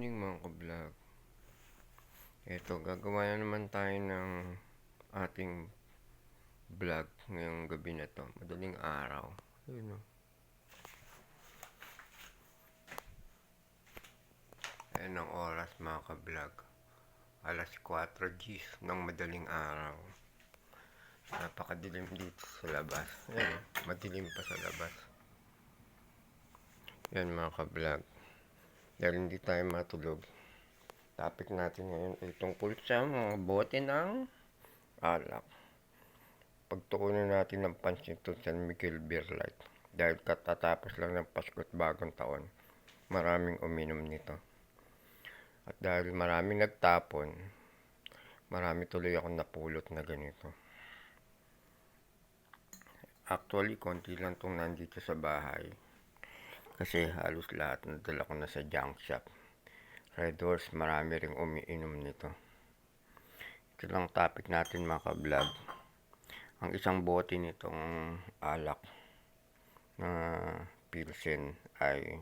evening mga ka-vlog. Ito, gagawa na naman tayo ng ating vlog ngayong gabi na to. Madaling araw. Ayun o. Ayan ang oras mga ka-vlog. Alas 4 Gs ng madaling araw. Napakadilim dito sa labas. Ayan, o, madilim pa sa labas. Yan mga ka-vlog. Dahil hindi tayo matulog. Topic natin ngayon ay tungkol sa mga bote ng alak. Pagtuunan natin ng pansin to San Miguel Beer Light. Dahil katatapos lang ng Pasko at Bagong Taon, maraming uminom nito. At dahil maraming nagtapon, marami tuloy akong napulot na ganito. Actually, konti lang itong nandito sa bahay. Kasi halos lahat nadala ko na sa junk shop. Red Horse, marami ring umiinom nito. Ito lang topic natin mga ka-vlog. Ang isang bote nitong alak na Pilsen ay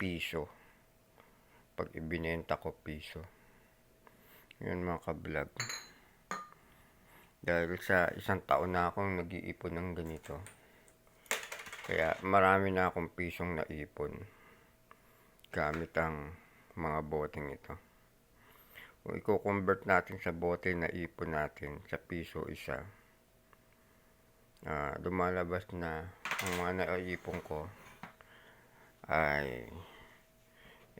piso. Pag ibinenta ko piso. Yun mga ka-vlog. Dahil sa isang taon na akong nag-iipon ng ganito. Kaya marami na akong pisong naipon gamit ang mga boteng ito. Kung i-convert natin sa bote na ipon natin sa piso isa, ah lumalabas na ang mga naipon ko ay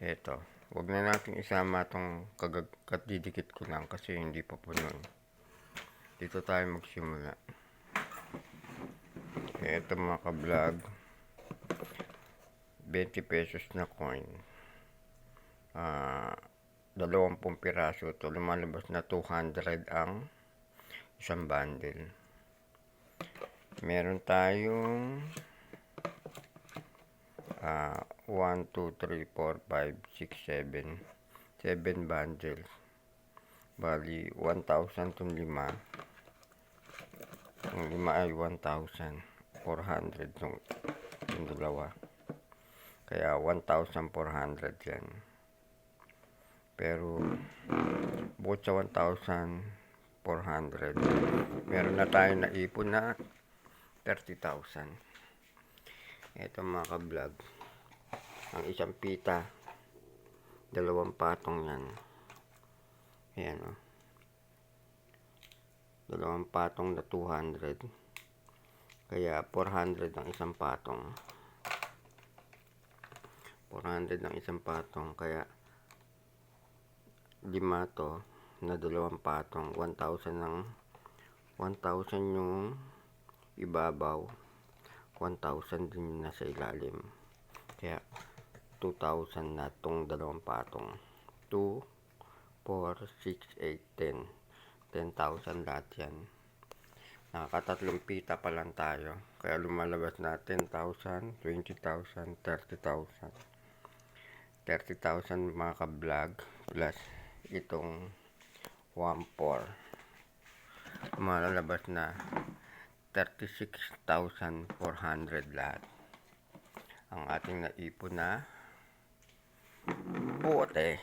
eto. Huwag na natin isama itong katdidikit ko lang kasi hindi pa puno. Dito tayo magsimula. Ito mga ka-vlog. 20 pesos na coin. Ah, uh, 20 piraso to. Lumalabas na 200 ang isang bundle. Meron tayong ah, uh, 1, 2, 3, 4, 5, 6, 7. 7 bundles. Bali, 1,000 to ang lima ay 1,400 yung, yung dalawa. Kaya 1,400 yan. Pero bukod sa 1,400, meron na tayo na ipon na 30,000. Ito mga ka-vlog. Ang isang pita, dalawang patong yan. Ayan o. Oh. Dalawang patong na 200. Kaya 400 ang isang patong. 400 ang isang patong. Kaya lima to na dalawang patong. 1,000 ang 1,000 yung ibabaw. 1,000 din yung nasa ilalim. Kaya 2,000 na tong dalawang patong. 2, 4, 6, 8, 10. 10,000 lahat yan. Nakakatatlong pita pa lang tayo. Kaya lumalabas na 10,000, 20,000, 30,000. 30,000 mga ka-vlog plus itong 1,4. Malalabas na 36,400 lahat. Ang ating naipon na bote.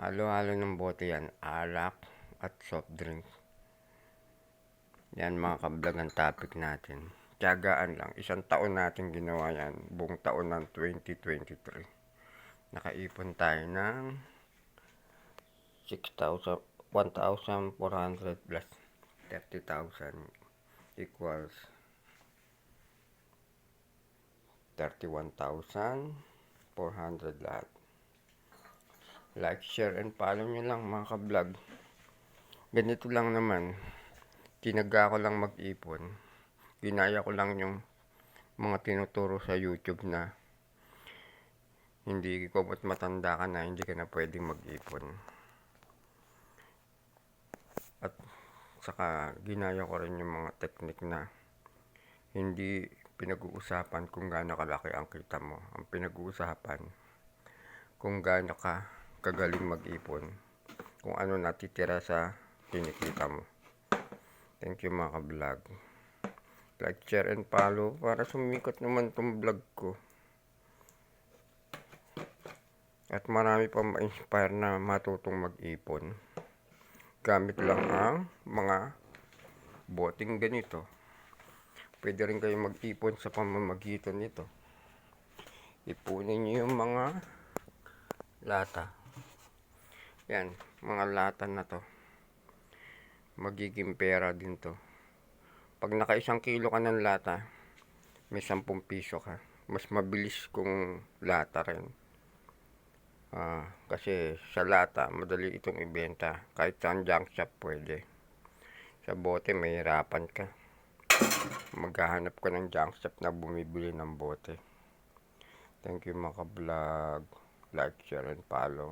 Halo-halo ng bote yan. Alak at soft drinks. Yan mga kablog ang topic natin. Tiyagaan lang. Isang taon natin ginawa yan. Buong taon ng 2023. Nakaipon tayo ng 6,000, 1,400 plus 30,000 equals 31,400 lahat. Like, share, and follow nyo lang mga ka-vlog. Ganito lang naman. Tinaga ko lang mag-ipon. Ginaya ko lang yung mga tinuturo sa YouTube na hindi ko ba't matanda ka na, hindi ka na pwedeng mag-ipon. At saka ginaya ko rin yung mga teknik na hindi pinag-uusapan kung gaano kalaki ang kita mo. Ang pinag-uusapan kung gaano ka kagaling mag-ipon. Kung ano natitira sa kinikita mo. Thank you mga ka-vlog. Like, share, and follow para sumikat naman tong vlog ko. At marami pang ma-inspire na matutong mag-ipon. Gamit lang ang mga boting ganito. Pwede rin kayo mag-ipon sa pamamagitan nito. Ipunin niyo yung mga lata. Yan, mga lata na to. Magiging pera din to. Pag naka isang kilo ka ng lata, may 10 piso ka. Mas mabilis kung lata rin. Ah, kasi sa lata, madali itong ibenta. Kahit sa junk shop pwede. Sa bote, mahirapan ka. Maghahanap ka ng junk shop na bumibili ng bote. Thank you mga ka-vlog. Like, share, and follow.